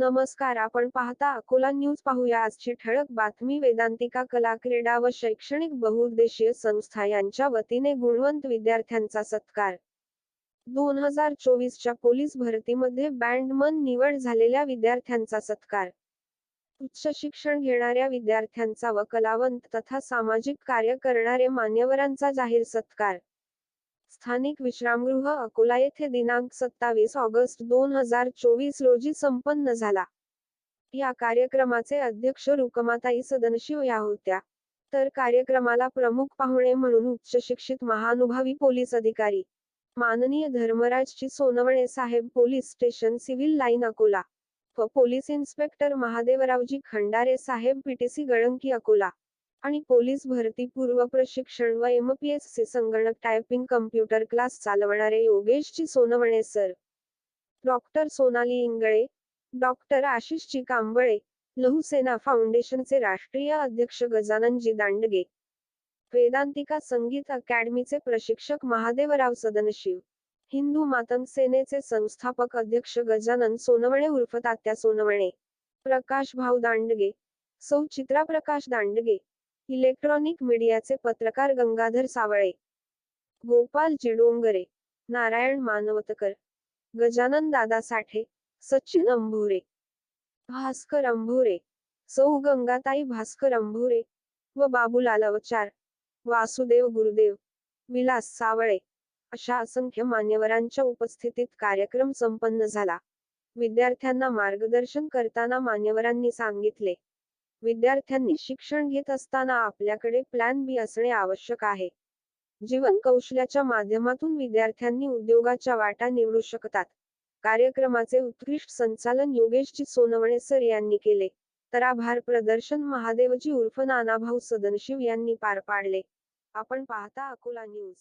नमस्कार आपण पाहता अकोला न्यूज पाहूया. आजची ठळक बातमी वेदांतिका कला क्रीडा व शैक्षणिक बहुउद्देशीय संस्था यांच्या वतीने गुणवंत विद्यार्थ्यांचा सत्कार. दोन हजार चोवीसच्या पोलीस भरतीमध्ये बँडमन निवड झालेल्या विद्यार्थ्यांचा सत्कार. उच्च शिक्षण घेणाऱ्या विद्यार्थ्यांचा व कलावंत तथा सामाजिक कार्य करणारे मान्यवरांचा जाहीर सत्कार. स्थानिक विश्रामगृह अकोला येथे दिनांक सत्तावीस ऑगस्ट दोन हजार चोवीस रोजी संपन्न झाला. या कार्यक्रमाचे अध्यक्ष रुकमाताई सदनशिव या होत्या. तर कार्यक्रमाला प्रमुख पाहुणे म्हणून उच्च शिक्षित महानुभावी पोलीस अधिकारी माननीय धर्मराजची सोनवणे साहेब police station civil line Akola police inspector Mahadevraoji Khandare साहेब पीटीसी गळंकी अकोला. आणि पोलीस भरती पूर्व प्रशिक्षण व एमपीएससी संगणक टायपिंग कम्प्युटर क्लास चालवणारे Yogeshji Sonawane sir doctor Sonali Ingale doctor Ashishji Kamble Lahusena फाउंडेशनचे राष्ट्रीय अध्यक्ष गजाननजी दांडगे. वेदांतिका संगीत अकॅडमीचे प्रशिक्षक महादेवराव सदनशिव. हिंदू मातंग सेनेचे संस्थापक अध्यक्ष गजानन सोनवणे उर्फ तात्या सोनवणे. प्रकाश भाऊ दांडगे सौ चित्रा प्रकाश दांडगे इलेक्ट्रॉनिक मीडियाचे पत्रकार गंगाधर सावळे गोपाल जिडोंगरे नारायण मानवतकर गजानन दादा साठे सचिन अंभुरे भास्कर अंभुरे सौ गंगाताई भास्कर अंभुरे व बाबूलाल अवचार वासुदेव गुरुदेव विलास सावळे अशा असंख्य मान्यवरांच्या उपस्थितीत कार्यक्रम संपन्न झाला. विद्यार्थ्यांना मार्गदर्शन करताना मान्यवरांनी सांगितले विद्यार्थ्यांनी शिक्षण घेत असताना आपल्याकडे प्लॅन बी असणे आवश्यक आहे. जीवन कौशल्याच्या माध्यमातून विद्यार्थ्यांनी उद्योगाच्या वाटा निवडू शकतात. कार्यक्रमाचे उत्कृष्ट संचालन योगेशजी सोनवणे सर यांनी केले. तर आभार प्रदर्शन महादेवजी उर्फ नानाभाऊ सदनशिव यांनी पार पाडले. आपण पाहता अकोला न्यूज.